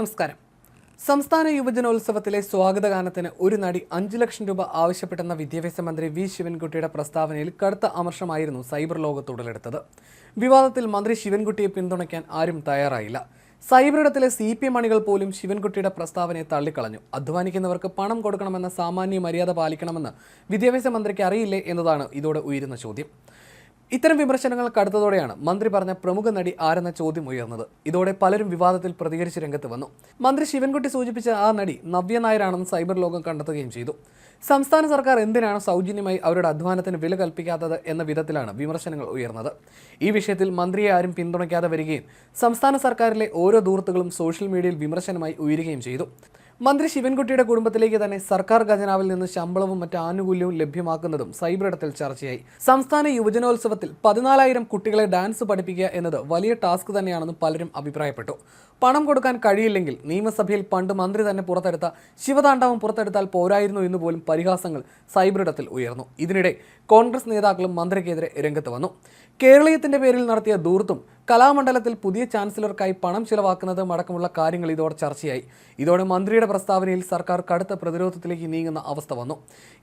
നമസ്കാരം. സംസ്ഥാന യുവജനോത്സവത്തിലെ സ്വാഗതഗാനത്തിന് ഒരു നടി അഞ്ചു ലക്ഷം രൂപ ആവശ്യപ്പെട്ടെന്ന വിദ്യാഭ്യാസ മന്ത്രി വി ശിവൻകുട്ടിയുടെ പ്രസ്താവനയിൽ കടുത്ത അമർഷമായിരുന്നു സൈബർ ലോകത്ത് ഉടലെടുത്തത് വിവാദത്തിൽ മന്ത്രി ശിവൻകുട്ടിയെ പിന്തുണയ്ക്കാൻ ആരും തയ്യാറായില്ല. സൈബറിടത്തിലെ സി പി എം അണികൾ പോലും ശിവൻകുട്ടിയുടെ പ്രസ്താവനയെ തള്ളിക്കളഞ്ഞു. അധ്വാനിക്കുന്നവർക്ക് പണം കൊടുക്കണമെന്ന സാമാന്യ മര്യാദ പാലിക്കണമെന്ന് വിദ്യാഭ്യാസ മന്ത്രിക്ക് അറിയില്ലേ എന്നതാണ് ഇതോടെ ഉയരുന്ന ചോദ്യം. ഇത്തരം വിമർശനങ്ങൾ കടുത്തതോടെയാണ് മന്ത്രി പറഞ്ഞ പ്രമുഖ നടി ആരെന്ന ചോദ്യം ഉയർന്നത്. ഇതോടെ പലരും വിവാദത്തിൽ പ്രതികരിച്ച് രംഗത്ത് വന്നു. മന്ത്രി ശിവൻകുട്ടി സൂചിപ്പിച്ച ആ നടി നവ്യ നായരാണെന്ന് സൈബർ ലോകം കണ്ടെത്തുകയും ചെയ്തു. സംസ്ഥാന സർക്കാർ എന്തിനാണ് സൗജന്യമായി അവരുടെ അധ്വാനത്തിന് വില കൽപ്പിക്കാത്തത് എന്ന വിധത്തിലാണ് വിമർശനങ്ങൾ ഉയർന്നത്. ഈ വിഷയത്തിൽ മന്ത്രിയെ ആരും പിന്തുണയ്ക്കാതെ വരികയും സംസ്ഥാന സർക്കാരിലെ ഓരോ ദൂർത്തുകളും സോഷ്യൽ മീഡിയയിൽ വിമർശനമായി ഉയരുകയും ചെയ്തു. മന്ത്രി ശിവൻകുട്ടിയുടെ കുടുംബത്തിലേക്ക് തന്നെ സർക്കാർ ഖജനാവിൽ നിന്ന് ശമ്പളവും മറ്റ് ആനുകൂല്യവും ലഭ്യമാക്കുന്നതും സൈബർ ഇടത്തിൽ ചർച്ചയായി. സംസ്ഥാന യുവജനോത്സവത്തിൽ പതിനാലായിരം കുട്ടികളെ ഡാൻസ് പഠിപ്പിക്കുക എന്നത് വലിയ ടാസ്ക് തന്നെയാണെന്ന് പലരും അഭിപ്രായപ്പെട്ടു. പണം കൊടുക്കാൻ കഴിയില്ലെങ്കിൽ നിയമസഭയിൽ പണ്ട് മന്ത്രി തന്നെ പുറത്തെടുത്ത ശിവതാണ്ഡവം പുറത്തെടുത്താൽ പോരായിരുന്നു എന്ന് പോലും പരിഹാസങ്ങൾ സൈബർ ഇടത്തിൽ ഉയർന്നു. ഇതിനിടെ കോൺഗ്രസ് നേതാക്കളും മന്ത്രിക്കെതിരെ രംഗത്ത് വന്നു. കേരളീയത്തിന്റെ പേരിൽ നടത്തിയ ദൂർത്തും കലാമണ്ഡലത്തിൽ പുതിയ ചാൻസലർക്കായി പണം ചിലവാക്കുന്നതും അടക്കമുള്ള കാര്യങ്ങൾ ഇതോടെ ചർച്ചയായി. ഇതോടെ മന്ത്രിയുടെ പ്രസ്താവനയിൽ സർക്കാർ കടുത്ത പ്രതിരോധത്തിലേക്ക് നീങ്ങുന്ന അവസ്ഥ വന്നു.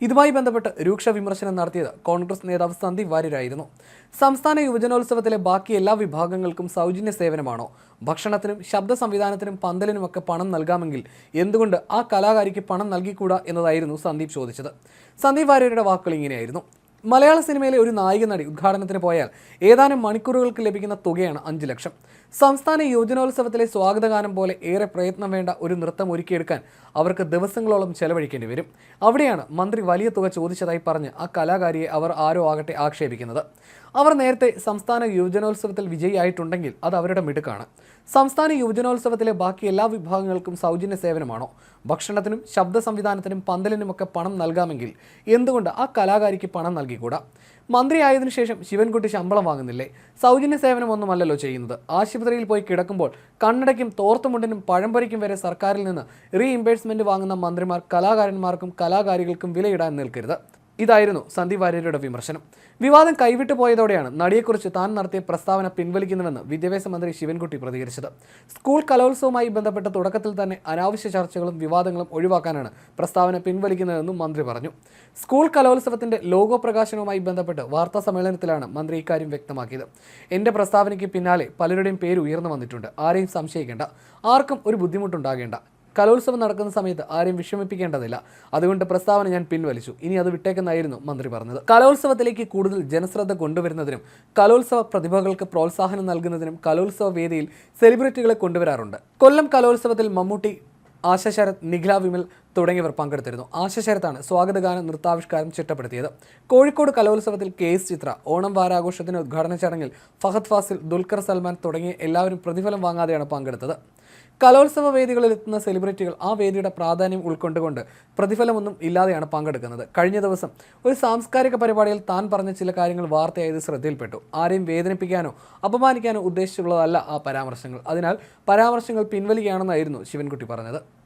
ഇതുമായി ബന്ധപ്പെട്ട് രൂക്ഷ വിമർശനം നടത്തിയത് കോൺഗ്രസ് നേതാവ് സന്ദീപ് വാര്യരായിരുന്നു. സംസ്ഥാന യുവജനോത്സവത്തിലെ ബാക്കി എല്ലാ വിഭാഗങ്ങൾക്കും സൗജന്യ സേവനമാണോ? ഭക്ഷണത്തിനും ശബ്ദ സംവിധാനത്തിനും പന്തലിനുമൊക്കെ പണം നൽകാമെങ്കിൽ എന്തുകൊണ്ട് ആ കലാകാരിക്ക് പണം നൽകിക്കൂടാ എന്നതായിരുന്നു സന്ദീപ് ചോദിച്ചത്. സന്ദീപ് വാര്യരുടെ വാക്കുകൾ ഇങ്ങനെയായിരുന്നു. മലയാള സിനിമയിലെ ഒരു നായിക നടി ഉദ്ഘാടനത്തിന് പോയാൽ ഏതാനും മണിക്കൂറുകൾക്ക് ലഭിക്കുന്ന തുകയാണ് അഞ്ച് ലക്ഷം. സംസ്ഥാന യുവജനോത്സവത്തിലെ സ്വാഗതഗാനം പോലെ ഏറെ പ്രയത്നം വേണ്ട ഒരു നൃത്തം ഒരുക്കിയെടുക്കാൻ അവർക്ക് ദിവസങ്ങളോളം ചെലവഴിക്കേണ്ടി വരും. അവിടെയാണ് മന്ത്രി വലിയ തുക ചോദിച്ചതായി പറഞ്ഞ് ആ കലാകാരിയെ അവർ ആരോ ആകട്ടെ ആക്ഷേപിക്കുന്നത്. അവർ നേരത്തെ സംസ്ഥാന യുവജനോത്സവത്തിൽ വിജയിയായിട്ടുണ്ടെങ്കിൽ അത് അവരുടെ മിടുക്കാണ്. സംസ്ഥാന യുവജനോത്സവത്തിലെ ബാക്കി എല്ലാ വിഭാഗങ്ങൾക്കും സൗജന്യ സേവനമാണോ? ഭക്ഷണത്തിനും ശബ്ദ സംവിധാനത്തിനും പന്തലിനുമൊക്കെ പണം നൽകാമെങ്കിൽ എന്തുകൊണ്ട് ആ കലാകാരിക്ക് പണം നൽകിക്കൂടാ? മന്ത്രിയായതിനു ശേഷം ശിവൻകുട്ടി ശമ്പളം വാങ്ങുന്നില്ലേ? സൗജന്യ സേവനമൊന്നുമല്ലല്ലോ ചെയ്യുന്നത്. ആശുപത്രിയിൽ പോയി കിടക്കുമ്പോൾ കണ്ണടയ്ക്കും തോർത്തുമുണ്ടിനും പഴംപൊരിക്കും വരെ സർക്കാരിൽ നിന്ന് റീഇംബേഴ്സ്മെന്റ് വാങ്ങുന്ന മന്ത്രിമാർ കലാകാരന്മാർക്കും കലാകാരികൾക്കും വിലയിടാൻ നിൽക്കരുത്. ഇതായിരുന്നു സന്ദീപ് വാര്യരുടെ വിമർശനം. വിവാദം കൈവിട്ടു പോയതോടെയാണ് നടിയെക്കുറിച്ച് താൻ നടത്തിയ പ്രസ്താവന പിൻവലിക്കുന്നുവെന്ന് വിദ്യാഭ്യാസ മന്ത്രി ശിവൻകുട്ടി പ്രതികരിച്ചത്. സ്കൂൾ കലോത്സവവുമായി ബന്ധപ്പെട്ട തുടക്കത്തിൽ തന്നെ അനാവശ്യ ചർച്ചകളും വിവാദങ്ങളും ഒഴിവാക്കാനാണ് പ്രസ്താവന പിൻവലിക്കുന്നതെന്നും മന്ത്രി പറഞ്ഞു. സ്കൂൾ കലോത്സവത്തിന്റെ ലോഗോ പ്രകാശനവുമായി ബന്ധപ്പെട്ട് വാർത്താ സമ്മേളനത്തിലാണ് മന്ത്രി ഇക്കാര്യം വ്യക്തമാക്കിയത്. എന്റെ പ്രസ്താവനയ്ക്ക് പിന്നാലെ പലരുടെയും പേര് ഉയർന്നു വന്നിട്ടുണ്ട്. ആരെയും സംശയിക്കേണ്ട. ആർക്കും ഒരു ബുദ്ധിമുട്ടുണ്ടാകേണ്ട. കലോത്സവം നടക്കുന്ന സമയത്ത് ആരെയും വിഷമിപ്പിക്കേണ്ടതില്ല. അതുകൊണ്ട് പ്രസ്താവന ഞാൻ പിൻവലിച്ചു. ഇനി അത് വിട്ടേക്കെന്നായിരുന്നു മന്ത്രി പറഞ്ഞത്. കലോത്സവത്തിലേക്ക് കൂടുതൽ ജനശ്രദ്ധ കൊണ്ടുവരുന്നതിനും കലോത്സവ പ്രതിഭകൾക്ക് പ്രോത്സാഹനം നൽകുന്നതിനും കലോത്സവ വേദിയിൽ സെലിബ്രിറ്റികളെ കൊണ്ടുവരാറുണ്ട്. കൊല്ലം കലോത്സവത്തിൽ മമ്മൂട്ടി ആശാശരത് നിഖില വിമൽ തുടങ്ങിയവർ പങ്കെടുത്തിരുന്നു. ആശശരത്താണ് സ്വാഗതഗാനം നൃത്താവിഷ്കാരം ചിട്ടപ്പെടുത്തിയത്. കോഴിക്കോട് കലോത്സവത്തിൽ കെ എസ് ചിത്ര ഓണം വാരാഘോഷത്തിന് ഉദ്ഘാടന ചടങ്ങിൽ ഫഹദ് ഫാസിൽ ദുൽഖർ സൽമാൻ തുടങ്ങിയ എല്ലാവരും പ്രതിഫലം വാങ്ങാതെയാണ് പങ്കെടുത്തത്. കലോത്സവ വേദികളിൽ എത്തുന്ന സെലിബ്രിറ്റികൾ ആ വേദിയുടെ പ്രാധാന്യം ഉൾക്കൊണ്ടുകൊണ്ട് പ്രതിഫലമൊന്നും ഇല്ലാതെയാണ് പങ്കെടുക്കുന്നത്. കഴിഞ്ഞ ദിവസം ഒരു സാംസ്കാരിക പരിപാടിയിൽ താൻ പറഞ്ഞ ചില കാര്യങ്ങൾ വാർത്തയായത് ശ്രദ്ധയിൽപ്പെട്ടു. ആരെയും വേദനിപ്പിക്കാനോ അപമാനിക്കാനോ ഉദ്ദേശിച്ചുള്ളതല്ല ആ പരാമർശങ്ങൾ. അതിനാൽ പരാമർശങ്ങൾ പിൻവലിക്കുകയാണെന്നായിരുന്നു ശിവൻകുട്ടി പറഞ്ഞത്.